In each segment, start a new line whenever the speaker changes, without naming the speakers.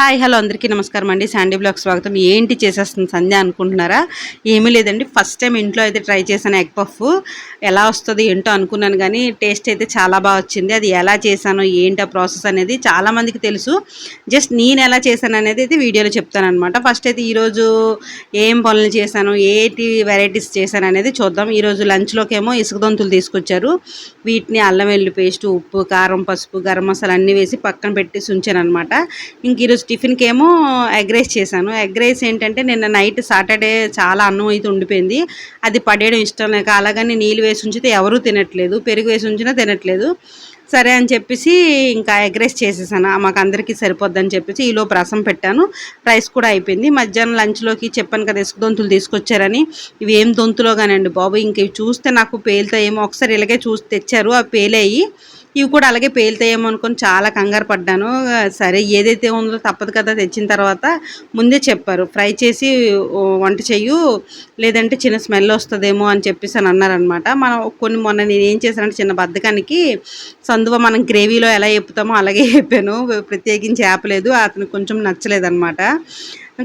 Hi hello అందరికీ నమస్కారం అండి. శాండీ బ్లాగ్ స్వాగతం. ఏంటి చేసేస్తుంది సంధ్య అనుకుంటున్నారా? ఏమీ లేదండి. ఫస్ట్ టైం ఇంట్లో అయితే ట్రై చేశాను ఎగ్ పఫ్. ఎలా వస్తుంది ఏంటో అనుకున్నాను కానీ టేస్ట్ అయితే చాలా బాగా వచ్చింది. అది ఎలా చేశాను ఏంటి ఆ ప్రాసెస్ అనేది చాలామందికి తెలుసు. జస్ట్ నేను ఎలా చేశాను అనేది అయితే వీడియోలో చెప్తానమాట ఫస్ట్ అయితే ఈరోజు ఏం పనులు చేశాను ఏంటి వెరైటీస్ చేశాను అనేది చూద్దాం. ఈరోజు లంచ్లోకేమో ఇసుక దొంతులు తీసుకొచ్చారు. వీటిని అల్లం వెల్లు పేస్ట్ ఉప్పు కారం పసుపు గరం మసాలా అన్నీ వేసి పక్కన పెట్టి ఉంచాను అనమాట ఇంక ఈరోజు టిఫిన్కి ఏమో ఎగ్ రైస్ చేశాను. ఎగ్ రైస్ ఏంటంటే నిన్న నైట్ సాటర్డే చాలా అన్నం అయితే ఉండిపోయింది. అది పడేయడం ఇష్టం లేక అలాగని నీళ్ళు వేసి ఉంచితే ఎవరూ తినట్లేదు. పెరుగు వేసి ఉంచినా తినట్లేదు. సరే అని చెప్పేసి ఇంకా ఎగ్ రైస్ చేసేసాను. మాకు అందరికీ సరిపోద్దని చెప్పేసి ఈలోపు రసం పెట్టాను. రైస్ కూడా అయిపోయింది. మధ్యాహ్నం లంచ్లోకి చెప్పాను కదా ఇసుక దొంతులు తీసుకొచ్చారని. ఇవి ఏం దొంతులో కానండి బాబు. ఇంక ఇవి చూస్తే నాకు పేలుతాయేమో. ఒకసారి ఇలాగే చూసి తెచ్చారు. అవి పేలయ్యి ఇవి కూడా అలాగే పేలుతాయేమో అనుకొని చాలా కంగారు పడ్డాను. సరే ఏదైతే ఉందో తప్పదు కదా తెచ్చిన తర్వాత ముందే చెప్పారు. ఫ్రై చేసి వంట చెయ్యు లేదంటే చిన్న స్మెల్ వస్తుందేమో అని చెప్పేసి అని అన్నారనమాట మనం కొన్ని మొన్న నేను ఏం చేశానంటే చిన్న బద్దకానికి సందువ మనం గ్రేవీలో ఎలా చెప్పుతామో అలాగే చెప్పాను ప్రత్యేకించి ఆపలేదు. అతనికి కొంచెం నచ్చలేదన్నమాట.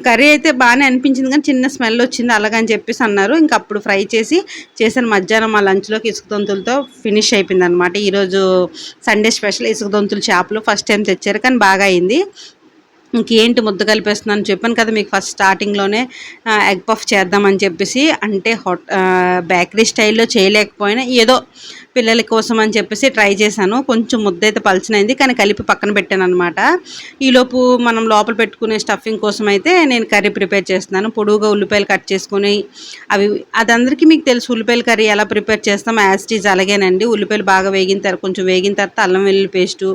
కర్రీ అయితే బాగానే అనిపించింది కానీ చిన్న స్మెల్ వచ్చింది అలాగని చెప్పేసి అన్నారు. ఇంకా అప్పుడు ఫ్రై చేసి చేసిన మధ్యాహ్నం మా లంచ్లోకి ఇసుక దొంతులతో ఫినిష్ అయిపోయింది అనమాట ఈరోజు సండే స్పెషల్ ఇసుక దొంతులు చేపలు ఫస్ట్ టైం తెచ్చారు కానీ బాగా అయింది. ఇంకేంటి ముద్ద కలిపేస్తున్నాను చెప్పాను కదా మీకు ఫస్ట్ స్టార్టింగ్లోనే ఎగ్ పఫ్ చేద్దామని చెప్పేసి అంటే హోట్ బేకరీ స్టైల్లో చేయలేకపోయినా ఏదో పిల్లల కోసం అని చెప్పేసి ట్రై చేశాను. కొంచెం ముద్ద అయితే పలచనైంది కానీ కలిపి పక్కన పెట్టాను అనమాట ఈలోపు మనం లోపల పెట్టుకునే స్టఫింగ్ కోసం అయితే నేను కర్రీ ప్రిపేర్ చేస్తున్నాను. పొడుగుగా ఉల్లిపాయలు కట్ చేసుకుని అవి అది అందరికీ మీకు తెలుసు ఉల్లిపాయల కర్రీ ఎలా ప్రిపేర్ చేస్తాం యాస్టీజ్ అలాగేనండి. ఉల్లిపాయలు బాగా వేగిన తర్వాత కొంచెం వేగిన తర్వాత అల్లం వెల్లుల్లి పేస్టు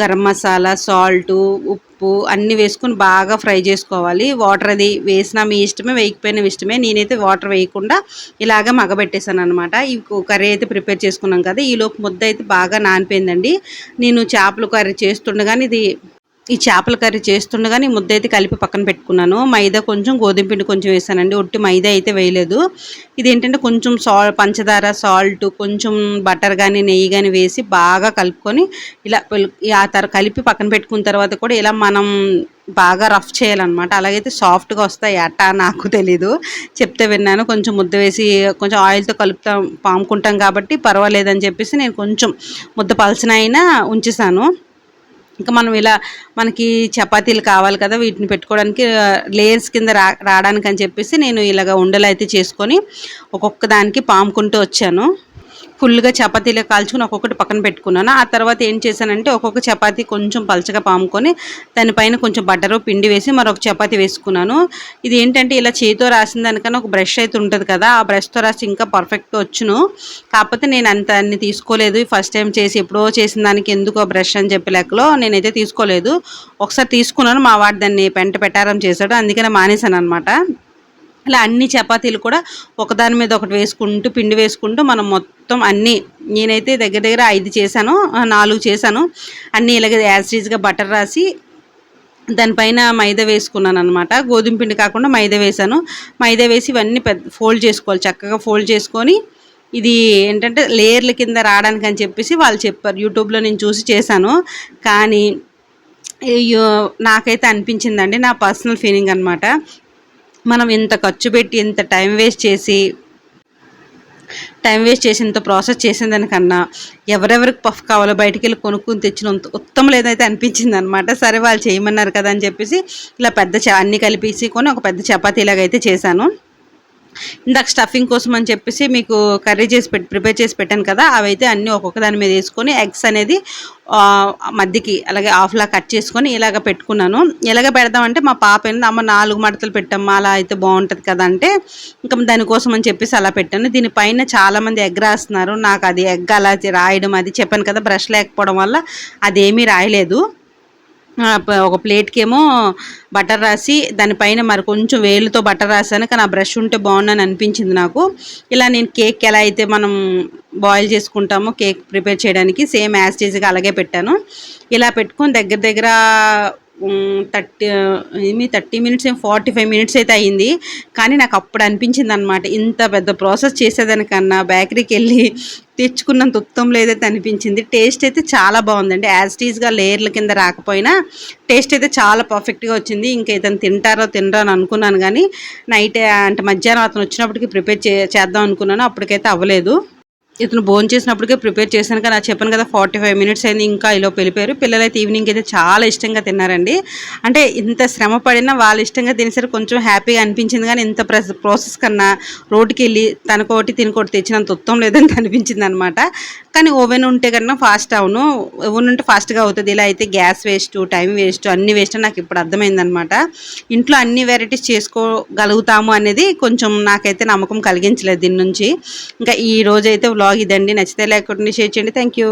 గరం మసాలా సాల్టు ఉప్పు అన్నీ వేసుకొని బాగా ఫ్రై చేసుకోవాలి. వాటర్ అది వేసినా మీ ఇష్టమే వేయకపోయినా ఇష్టమే. నేనైతే వాటర్ వేయకుండా ఇలాగ మగబెట్టేశాను అనమాట ఈ కర్రీ అయితే ప్రిపేర్ చేసుకున్నాం కదా ఈలోపు ముద్ద అయితే బాగా నానిపోయిందండి. నేను చేపల కర్రీ చేస్తుండగానే ఇది ఈ చేపల కర్రీ చేస్తుండగానే ముద్ద అయితే కలిపి పక్కన పెట్టుకున్నాను. మైదా కొంచెం గోధుమ పిండి కొంచెం వేసానండి. ఒట్టి మైదా అయితే వేయలేదు. ఇది ఏంటంటే కొంచెం సా పంచదార సాల్ట్ కొంచెం బటర్ కానీ నెయ్యి కానీ వేసి బాగా కలుపుకొని ఇలా ఆ తర కలిపి పక్కన పెట్టుకున్న తర్వాత కూడా ఇలా మనం బాగా రఫ్ చేయాలన్నమాట. అలాగైతే సాఫ్ట్గా వస్తాయి అట్ట నాకు తెలీదు. చెప్తే విన్నాను. కొంచెం ముద్ద వేసి కొంచెం ఆయిల్తో కలుపుతాం పాముకుంటాం కాబట్టి పర్వాలేదని చెప్పేసి నేను కొంచెం ముద్ద పలసిన అయినా ఉంచేసాను. ఇంకా మనం ఇలా మనకి చపాతీలు కావాలి కదా వీటిని పెట్టుకోవడానికి లేయర్స్ కింద రా రావడానికి అని చెప్పేసి నేను ఇలాగ ఉండలు అయితే చేసుకొని ఒక్కొక్క దానికి పాముకుంటూ వచ్చాను. ఫుల్గా చపాతీలో కాల్చుకుని ఒక్కొక్కటి పక్కన పెట్టుకున్నాను. ఆ తర్వాత ఏం చేశానంటే ఒక్కొక్క చపాతీ కొంచెం పలచగా పాముకొని దానిపైన కొంచెం బట్టరు పిండి వేసి మరొక చపాతీ వేసుకున్నాను. ఇది ఏంటంటే ఇలా చేతితో రాసిన దానికన్నా ఒక బ్రష్ అయితే ఉంటుంది కదా ఆ బ్రష్తో రాసి ఇంకా పర్ఫెక్ట్గా వచ్చును. కాకపోతే నేను అంత అన్ని తీసుకోలేదు. ఫస్ట్ టైం చేసి ఎప్పుడో చేసిన దానికి ఎందుకు ఆ బ్రష్ అని చెప్పి లెక్కలో నేనైతే తీసుకోలేదు. ఒకసారి తీసుకున్నాను మా వాడు దాన్ని పెంట పెట్టారం చేశాడు అందుకనే మానేశాను అనమాట ఇలా అన్ని చపాతీలు కూడా ఒకదాని మీద ఒకటి వేసుకుంటూ పిండి వేసుకుంటూ మనం మొత్తం అన్నీ నేనైతే దగ్గర దగ్గర ఐదు చేశాను నాలుగు చేశాను. అన్నీ ఇలాగ యాసిడ్గా బటర్ రాసి దానిపైన మైదా వేసుకున్నాను అనమాట గోధుమ పిండి కాకుండా మైదా వేసాను మైదా వేసి ఇవన్నీ పెద్ద ఫోల్డ్ చేసుకోవాలి చక్కగా ఫోల్డ్ చేసుకొని ఇది ఏంటంటే లేయర్ల కింద రావడానికి అని చెప్పేసి వాళ్ళు చెప్పారు. యూట్యూబ్లో నేను చూసి చేశాను. కానీ నాకైతే అనిపించిందండి నా పర్సనల్ ఫీలింగ్ అనమాట మనం ఇంత ఖర్చు పెట్టి ఇంత టైం వేస్ట్ చేసి టైం వేస్ట్ చేసి ఇంత ప్రాసెస్ చేసిన దానికన్నా ఎవరెవరికి పఫ్ కావాలో బయటికి వెళ్ళి కొనుక్కుని తెచ్చిన ఉత్తమం లేదైతే అనిపించింది అనమాట సరే వాళ్ళు చేయమన్నారు కదా అని చెప్పేసి ఇలా పెద్ద అన్నీ కలిపేసి కొని ఒక పెద్ద చపాతీలాగా చేశాను. ఇందాక స్టఫింగ్ కోసం అని చెప్పేసి మీకు కర్రీ చేసి పెట్టి ప్రిపేర్ చేసి పెట్టాను కదా అవైతే అన్నీ ఒక్కొక్క దాని మీద వేసుకొని ఎగ్స్ అనేది మధ్యకి అలాగే హాఫ్లా కట్ చేసుకొని ఇలాగ పెట్టుకున్నాను. ఎలాగ పెడదామంటే మా పాప ఏంది అమ్మ నాలుగు మడతలు పెట్టమ్మా అలా అయితే బాగుంటుంది కదా అంటే ఇంకా దానికోసం అని చెప్పేసి అలా పెట్టాను. దీనిపైన చాలామంది ఎగ్ రాస్తున్నారు. నాకు అది ఎగ్ అలా రాయడం అది చెప్పాను కదా బ్రష్ లేకపోవడం వల్ల అదేమీ రాయలేదు. ఒక ప్లేట్కి ఏమో బటర్ రాసి దానిపైన మరి కొంచెం వేలుతో బటర్ రాసాను కానీ ఆ బ్రష్ ఉంటే బాగుందని అనిపించింది నాకు. ఇలా నేను కేక్ ఎలా అయితే మనం బాయిల్ చేసుకుంటామో కేక్ ప్రిపేర్ చేయడానికి సేమ్ యాస్టీజ్గా అలాగే పెట్టాను. ఇలా పెట్టుకొని దగ్గర దగ్గర థర్టీ ఏమి థర్టీ మినిట్స్ ఏం ఫార్టీ ఫైవ్ మినిట్స్ అయితే అయ్యింది కానీ నాకు అప్పుడు అనిపించింది అనమాట ఇంత పెద్ద ప్రాసెస్ చేసేదానికన్నా బేకరీకి వెళ్ళి తెచ్చుకున్నంత ఉత్తమం లేదైతే అనిపించింది టేస్ట్ అయితే చాలా బాగుందండి. యాజ్ టీజ్గా లేయర్ల కింద రాకపోయినా టేస్ట్ అయితే చాలా పర్ఫెక్ట్గా వచ్చింది. ఇంకా ఇతను తింటారో తినరో అని అనుకున్నాను కానీ నైట్ అంటే మధ్యాహ్నం అతను వచ్చినప్పటికి ప్రిపేర్ చే చేద్దాం అనుకున్నాను. అప్పటికైతే అవ్వలేదు. ఇతను భోజనం చేసినప్పటికే ప్రిపేర్ చేశాను కానీ నాకు చెప్పాను కదా ఫార్టీ ఫైవ్ మినిట్స్ అయింది ఇంకా ఇలా వెళ్ళిపోయారు. పిల్లలు అయితే ఈవినింగ్ అయితే చాలా ఇష్టంగా తిన్నారండి. అంటే ఇంత శ్రమ పడినా వాళ్ళు ఇష్టంగా తినేసరికి కొంచెం హ్యాపీగా అనిపించింది కానీ ఇంత ప్రాసెస్ కన్నా రోడ్డుకి వెళ్ళి తనకోటి తినకోటి తెచ్చినంత ఉత్తం లేదని అనిపించింది అనమాట కానీ ఓవెన్ ఉంటే కన్నా ఫాస్ట్ అవును. ఓవెన్ ఉంటే ఫాస్ట్గా అవుతుంది. ఇలా అయితే గ్యాస్ వేస్ట్ టైం వేస్ట్ అన్ని వేస్ట్ నాకు ఇప్పుడు అర్థమైందనమాట ఇంట్లో అన్ని వెరైటీస్ చేసుకోగలుగుతాము అనేది కొంచెం నాకైతే నమ్మకం కలిగించలేదు దీని నుంచి. ఇంకా ఈ రోజైతే వ్లాగ్ ఇదండి. నచ్చితే లేకుండా షేర్ చేయండి. Thank you